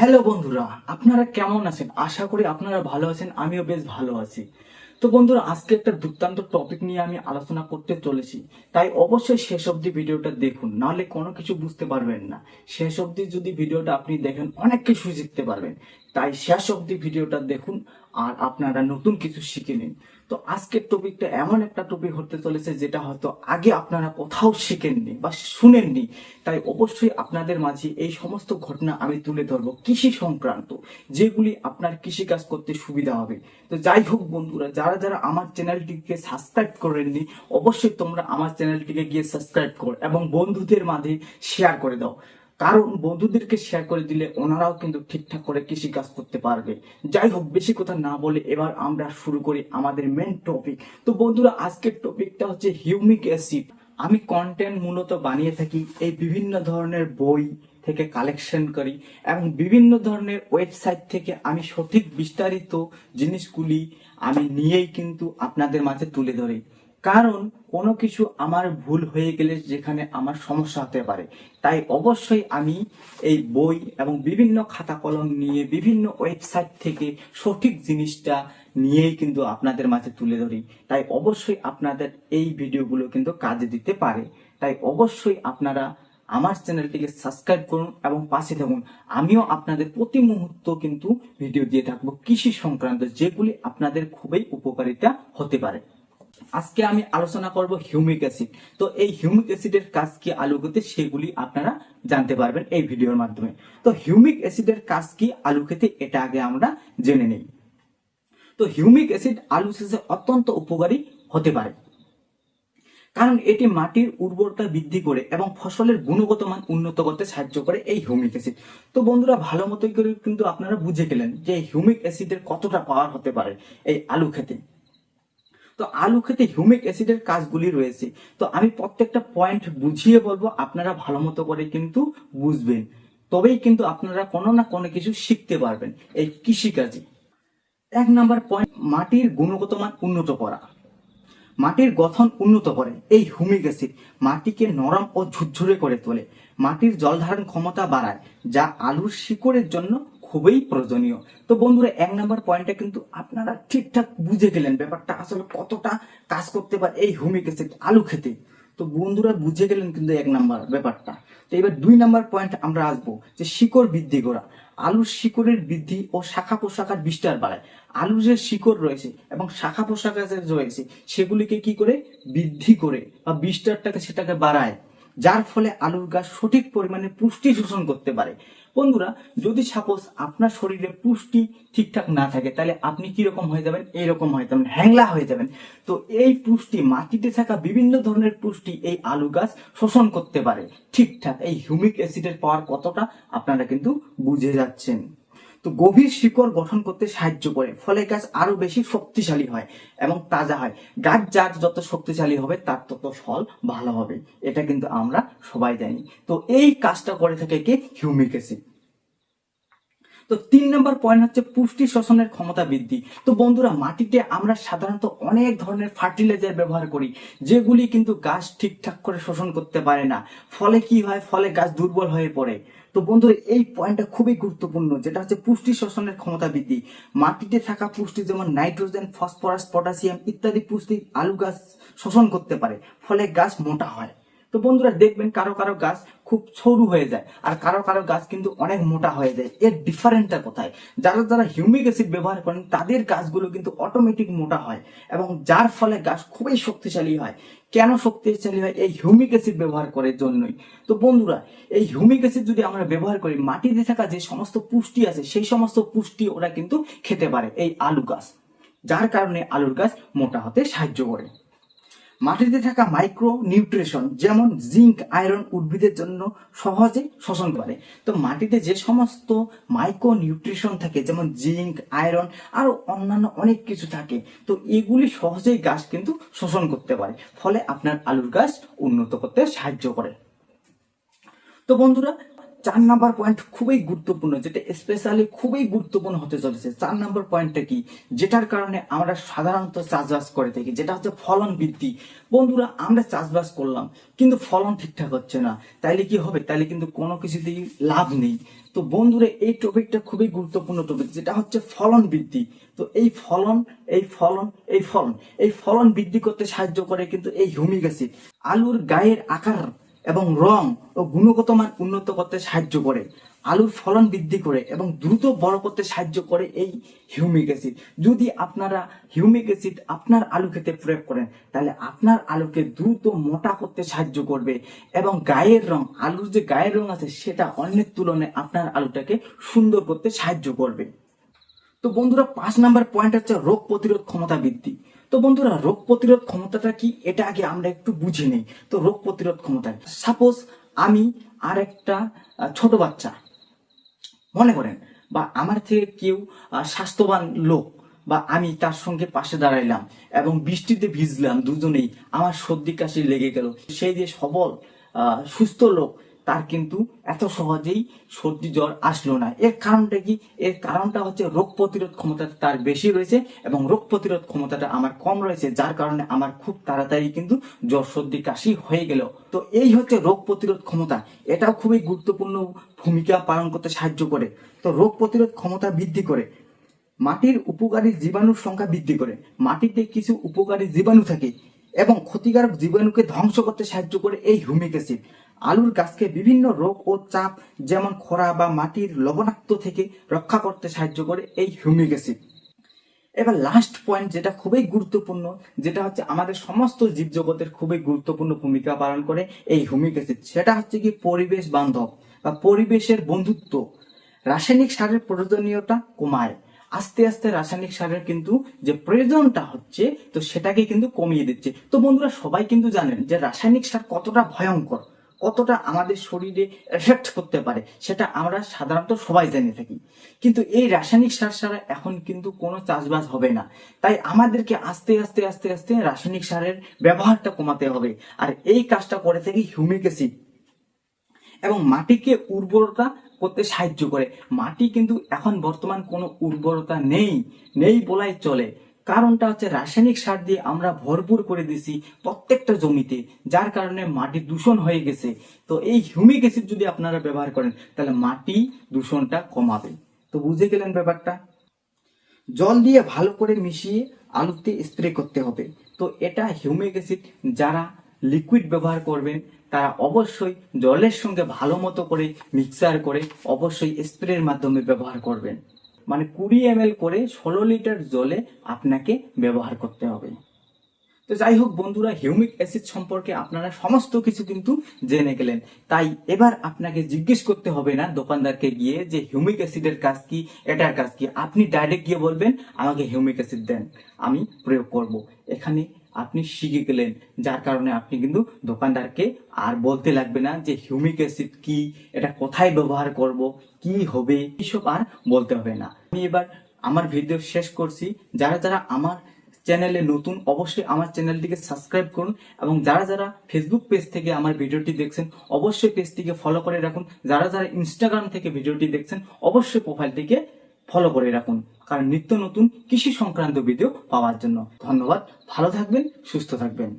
Hello বন্ধুরা, আপনারা কেমন আছেন? আশা করি আপনারা ভালো আছেন, আমিও বেশ ভালো আছি। তো বন্ধুরা, আজকে একটা দুর্দান্ত টপিক নিয়ে আমি আলোচনা করতে চলেছি। তাই অবশ্যই শেষ অবধি ভিডিওটা দেখুন, নাহলে কোনো কিছু বুঝতে পারবেন না। শেষ অবধি যদি ভিডিওটা আপনি দেখেন, অনেক কিছু শিখতে পারবেন। তাই শেষ অবধি ভিডিওটা দেখুন আর আপনারা নতুন কিছু শিখে নিন। তো আজকের টপিকটা এমন একটা টপিক হতে চলেছে যেটা হয়তো আগে আপনারা কোথাও শিখেননি বা শুনেননি। তাই অবশ্যই আপনাদের মাঝে এই সমস্ত ঘটনা আমি তুলে ধরবো কৃষি সংক্রান্ত, যেগুলি আপনার কৃষি কাজ করতে সুবিধা হবে। তো যাই হোক বন্ধুরা, যারা যারা আমার চ্যানেলটিকে সাবস্ক্রাইব করেননি, অবশ্যই তোমরা আমার চ্যানেলটিকে গিয়ে সাবস্ক্রাইব করো এবং বন্ধুদের মাঝে শেয়ার করে দাও। কারণ বন্ধুদেরকে শেয়ার করে দিলে ওনারাও কিন্তু ঠিকঠাক করে কৃষি কাজ করতে পারবে। যাই হোক, বেশি কথা না বলে এবার আমরা শুরু করি আমাদের মেন টপিক তো বন্ধুরা, আজকের টপিকটা হচ্ছে হিউমিক অ্যাসিড আমি কন্টেন্ট মূলত বানিয়ে থাকি এই বিভিন্ন ধরনের বই থেকে কালেকশন করি এবং বিভিন্ন ধরনের ওয়েবসাইট থেকে আমি সঠিক বিস্তারিত জিনিসগুলি আমি নিয়েই কিন্তু আপনাদের মাঝে তুলে ধরি। কারণ কোনো কিছু আমার ভুল হয়ে গেলে যেখানে আমার সমস্যা হতে পারে। তাই অবশ্যই আমি এই বই এবং বিভিন্ন খাতা কলম নিয়ে বিভিন্ন ওয়েবসাইট থেকে সঠিক জিনিসটা নিয়েই কিন্তু আপনাদের মাঝে তুলে ধরি। তাই অবশ্যই আপনাদের এই ভিডিওগুলো কিন্তু কাজে দিতে পারে। তাই অবশ্যই আপনারা আমার চ্যানেলটিকে সাবস্ক্রাইব করুন এবং পাশে থাকুন। আমিও আপনাদের প্রতি মুহূর্ত কিন্তু ভিডিও দিয়ে থাকব কৃষি সংক্রান্ত যেগুলি আপনাদের খুবই উপকারিতা হতে পারে। আজকে আমি আলোচনা করব হিউমিক অ্যাসিড। তো এই হিউমিক অ্যাসিডের কাজ কি আলু খেতে, সেগুলি আপনারা জানতে পারবেন এই ভিডিওর মাধ্যমে। তো হিউমিক অ্যাসিডের কাজ কি আলু খেতে, এটা আগে আমরা জেনে নেই। তো হিউমিক অ্যাসিড আলু চাষে অত্যন্ত উপকারী হতে পারে। কারণ এটি মাটির উর্বরতা বৃদ্ধি করে এবং ফসলের গুণগত মান উন্নত করতে সাহায্য করে এই হিউমিক অ্যাসিড। তো বন্ধুরা, ভালো মতোই করে কিন্তু আপনারা বুঝে গেলেন যে হিউমিক অ্যাসিডের কতটা পাওয়ার হতে পারে এই আলু খেতে। তো আলু খেতে হিউমিক অ্যাসিডের কাজগুলি রয়েছে। তো আমি প্রত্যেকটা পয়েন্ট বুঝিয়ে বলব, আপনারা ভালো মতো করে কিন্তু বুঝবেন। তবেই কিন্তু আপনারা কোনো না কোনো কিছু শিখতে পারবেন এই কৃষিকাজে। এক নাম্বার পয়েন্ট মাটির গুণগত মান উন্নত করা। মাটির গঠন উন্নত করে, এই হুমিক অ্যাসিড মাটিকে নরম ও ঝুরঝুরে করে তোলে। মাটির জল ধারণ ক্ষমতা বাড়ায়, যা আলুর শিকড়ের জন্য খুবই প্রয়োজনীয়। তো বন্ধুরা, এক নাম্বার পয়েন্টে কিন্তু আপনারা ঠিকঠাক বুঝে গেলেন ব্যাপারটা আসলে কতটা কাজ করতে পারে এই হুমিক অ্যাসিড আলু খেতে। তো বন্ধুরা, বুঝে গেলেন কিন্তু এক নাম্বার ব্যাপারটা। তো এবার দুই নাম্বার পয়েন্ট আমরা আসব যে শিকড় বৃদ্ধি করা। আলুর শিকড়ের বৃদ্ধি ও শাখা পোশাকার বিস্তার বাড়ায়। আলুর যে শিকড় রয়েছে এবং শাখা পোশাকা রয়েছে, সেগুলিকে কি করে? বৃদ্ধি করে বা বিস্তারটাকে সেটাকে বাড়ায়। যার ফলে আলুর গাছ সঠিক পরিমাণে পুষ্টি শোষণ করতে পারে। বন্ধুরা, যদি সাপোজ আপনার শরীরে পুষ্টি ঠিকঠাক না থাকে, তাহলে আপনি কীরকম হয়ে যাবেন? এইরকম হয়ে যাবেন, হ্যাংলা হয়ে যাবেন। তো এই পুষ্টি, মাটিতে থাকা বিভিন্ন ধরনের পুষ্টি এই আলু গাছ শোষণ করতে পারে। ঠিকঠাক, এই হিউমিক অ্যাসিডের পাওয়ার কতটা? আপনারা কিন্তু বুঝে যাচ্ছেন। তো গভীর শিকড় গঠন করতে সাহায্য করে। ফলে গাছ আরও বেশি শক্তিশালী হয় এবং তাজা হয়। গাছ যার যত শক্তিশালী হবে, তার তত ফল ভালো হবে। এটা কিন্তু আমরা সবাই জানি। তো এই কাজটা করে থাকে কি? Humic acid. তো তিন নম্বর পয়েন্ট হচ্ছে পুষ্টি শোষণের ক্ষমতা বৃদ্ধি। তো বন্ধুরা, মাটিতে আমরা সাধারণত অনেক ধরনের ফার্টিলাইজার ব্যবহার করি, যেগুলি কিন্তু গাছ ঠিকঠাক করে শোষণ করতে পারে না। ফলে কি হয়? ফলে গাছ দুর্বল হয়ে পড়ে। তো বন্ধুরা, এই পয়েন্টটা খুবই গুরুত্বপূর্ণ, যেটা হচ্ছে পুষ্টি শোষণের ক্ষমতা বৃদ্ধি। মাটিতে থাকা পুষ্টি যেমন নাইট্রোজেন, ফসফরাস, পটাশিয়াম ইত্যাদি পুষ্টি আলু গাছ শোষণ করতে পারে, ফলে গাছ মোটা হয়। তো বন্ধুরা দেখবেন কারও কারও গাছ খুব সরু হয়ে যায়, আর কারও কারও গাছ কিন্তু অনেক মোটা হয়ে যায়। এর ডিফারেন্টটা কোথায়? যারা যারা হিউমিক অ্যাসিড ব্যবহার করেন, তাদের গাছগুলো কিন্তু অটোমেটিক মোটা হয় এবং যার ফলে গাছ খুবই শক্তিশালী হয়। কেন শক্তিশালী হয়? এই হিউমিক অ্যাসিড ব্যবহার করার জন্যই। তো বন্ধুরা, এই হিউমিক অ্যাসিড যদি আমরা ব্যবহার করি, মাটিতে থাকা যে সমস্ত পুষ্টি আছে, সেই সমস্ত পুষ্টি ওরা কিন্তু খেতে পারে, এই আলু গাছ। যার কারণে আলুর গাছ মোটা হতে সাহায্য করে। মাটিতে থাকা মাইক্রো নিউট্রিশন যেমন জিঙ্ক আয়রন উদ্ভিদের জন্য সহজে শোষণ করে। তো মাটিতে যে সমস্ত মাইক্রো নিউট্রিশন থাকে, যেমন জিঙ্ক আয়রন আরও অন্যান্য অনেক কিছু থাকে, তো এগুলি সহজেই গাছ কিন্তু শোষণ করতে পারে। ফলে আপনার আলুর গাছ উন্নত করতে সাহায্য করে। তো বন্ধুরা চার নাম্বার পয়েন্ট খুবই গুরুত্বপূর্ণ, যেটা স্পেশালি খুবই গুরুত্বপূর্ণ হতে চলেছে। চার নাম্বার পয়েন্টটা কি? যেটার কারণে আমরা সাধারণত চাষবাস করে থাকি, যেটা হচ্ছে ফলন বৃদ্ধি। বন্ধুরা, আমরা চাষবাস করলাম, কিন্তু ফলন ঠিকঠাক হচ্ছে না। তাইলে কি হবে? তাইলে কিন্তু কোনো কিছুতেই লাভ নেই। তো বন্ধুরা, এই টপিকটা খুবই গুরুত্বপূর্ণ টপিক যেটা হচ্ছে ফলন বৃদ্ধি। তো এই ফলন এই ফলন এই ফলন এই ফলন বৃদ্ধি করতে সাহায্য করে কিন্তু এই হিউমিক অ্যাসিড আলুর গায়ের আকার এবং রং ও গুণগত মান উন্নত করতে সাহায্য করে। আলুর ফলন বৃদ্ধি করে এবং দ্রুত বড় করতে সাহায্য করে এই হিউমিক অ্যাসিড। যদি আপনারা হিউমিক অ্যাসিড আপনার আলু খেতে প্রয়োগ করেন, তাহলে আপনার আলুকে দ্রুত মোটা করতে সাহায্য করবে এবং গায়ের রং, আলুর যে গায়ের রং আছে, সেটা অন্যের তুলনায় আপনার আলুটাকে সুন্দর করতে সাহায্য করবে। তো বন্ধুরা, পাঁচ নাম্বার পয়েন্ট হচ্ছে রোগ প্রতিরোধ ক্ষমতা বৃদ্ধি। তো বন্ধুরা, রোগ প্রতিরোধ ক্ষমতাটা কি? এটা আগে আমরা একটু বুঝে নেই। তো রোগ প্রতিরোধ ক্ষমতা সাপোজ আমি আর একটা ছোট বাচ্চা। মনে করেন, বা আমার থেকে কেউ স্বাস্থ্যবান লোক, বা আমি তার সঙ্গে পাশে দাঁড়াইলাম এবং বৃষ্টিতে ভিজলাম দুজনেই, আমার সর্দি কাশি লেগে গেল সেই যে সবল সুস্থ লোক তার কিন্তু এত সহজেই সর্দি জ্বর আসলো না। এর কারণটা কি? এর কারণটা হচ্ছে রোগ প্রতিরোধ ক্ষমতাটা তার বেশি রয়েছে এবং রোগ প্রতিরোধ ক্ষমতাটা আমার কম রয়েছে, যার কারণে আমার খুব তাড়াতাড়ি কিন্তু জ্বর, সর্দি, কাশি হয়ে গেল। তো এই হচ্ছে রোগ প্রতিরোধ ক্ষমতা। এটাও খুবই গুরুত্বপূর্ণ ভূমিকা পালন করতে সাহায্য করে। তো রোগ প্রতিরোধ ক্ষমতা বৃদ্ধি করে। মাটির উপকারী জীবাণুর সংখ্যা বৃদ্ধি করে। মাটিতে কিছু উপকারী জীবাণু থাকে এবং ক্ষতিকারক জীবাণুকে ধ্বংস করতে সাহায্য করে এই হিউমিক অ্যাসিড। আলুর গাছকে বিভিন্ন রোগ ও চাপ, যেমন খরা বা মাটির লবণাক্ত থেকে রক্ষা করতে সাহায্য করে এই হিউমিক অ্যাসিড এবার লাস্ট পয়েন্ট যেটা খুবই গুরুত্বপূর্ণ, যেটা হচ্ছে আমাদের সমস্ত জীবজগতের খুবই গুরুত্বপূর্ণ ভূমিকা পালন করে এই হিউমিক অ্যাসিড সেটা হচ্ছে কি পরিবেশ বান্ধব বা পরিবেশের বন্ধুত্ব। রাসায়নিক সারের প্রয়োজনীয়তা কমায়। আস্তে আস্তে রাসায়নিক সারের কিন্তু যে প্রয়োজনটা হচ্ছে, তো সেটাকে কিন্তু কমিয়ে দিচ্ছে। তো বন্ধুরা সবাই কিন্তু জানেন যে রাসায়নিক সার কতটা ভয়ঙ্কর। কতটা আমাদের শরীরে এফেক্ট করতে পারে, সেটা আমরা সাধারণত সবাই জেনে থাকি। কিন্তু এই রাসায়নিক সার ছাড়া এখন কিন্তু কোনো চাষবাস হবে না। তাই আমাদেরকে আস্তে আস্তে আস্তে আস্তে রাসায়নিক সারের ব্যবহারটা কমাতে হবে। আর এই কাজটা করে থাকি হিউমিক অ্যাসিড। এবং মাটিকে উর্বরতা করতে সাহায্য করে। মাটি কিন্তু এখন বর্তমান কোনো উর্বরতা নেই নেই বলাই চলে। কারণটা হচ্ছে রাসায়নিক সার দিয়ে আমরা ভরপুর করে দিছি প্রত্যেকটা জমিতে, যার কারণে মাটি দূষণ হয়ে গেছে। তো এই হিউমিক অ্যাসিড যদি আপনারা ব্যবহার করেন, তাহলে মাটি দূষণটা কমাবে। তো বুঝে গেলেন ব্যাপারটা? জল দিয়ে ভালো করে মিশিয়ে আলুতে স্প্রে করতে হবে। তো এটা হিউমিক অ্যাসিড যারা লিকুইড ব্যবহার করবেন, তারা অবশ্যই জলের সঙ্গে ভালো মতো করে মিক্সার করে অবশ্যই স্প্রের মাধ্যমে ব্যবহার করবেন। মানে কুড়ি এম করে ষোলো লিটার জলে আপনাকে ব্যবহার করতে হবে। তো যাই হোক বন্ধুরা, হিউমিক অ্যাসিড সম্পর্কে আপনারা সমস্ত কিছু কিন্তু জেনে গেলেন। তাই এবার আপনাকে জিজ্ঞেস করতে হবে না, দোকানদারকে গিয়ে যে হিউমিক অ্যাসিডের কাজ কি, এটার কাজ কি। আপনি ডাইরেক্ট গিয়ে বলবেন, আমাকে হিউমিক অ্যাসিড দেন, আমি প্রয়োগ করব। এখানে আপনি শিখে গেলেন। যার কারণে আপনি কিন্তু দোকানদারকে আর বলতে লাগবে না যে হিউমিক অ্যাসিড কি, এটা কোথায় ব্যবহার করব, কি হবে এইসব আর বলতে হবে না। আমি এবার আমার ভিডিও শেষ করছি। যারা যারা আমার চ্যানেলে নতুন, অবশ্যই আমার চ্যানেলটিকে সাবস্ক্রাইব করুন এবং যারা যারা ফেসবুক পেজ থেকে আমার ভিডিওটি দেখছেন, অবশ্যই পেজটিকে ফলো করে রাখুন। যারা যারা ইনস্টাগ্রাম থেকে ভিডিওটি দেখছেন, অবশ্যই প্রোফাইলটিকে ফলো করে রাখুন। কারণ নিত্য নতুন কৃষি সংক্রান্ত ভিডিও পাওয়ার জন্য। ধন্যবাদ। ভালো থাকবেন, সুস্থ থাকবেন।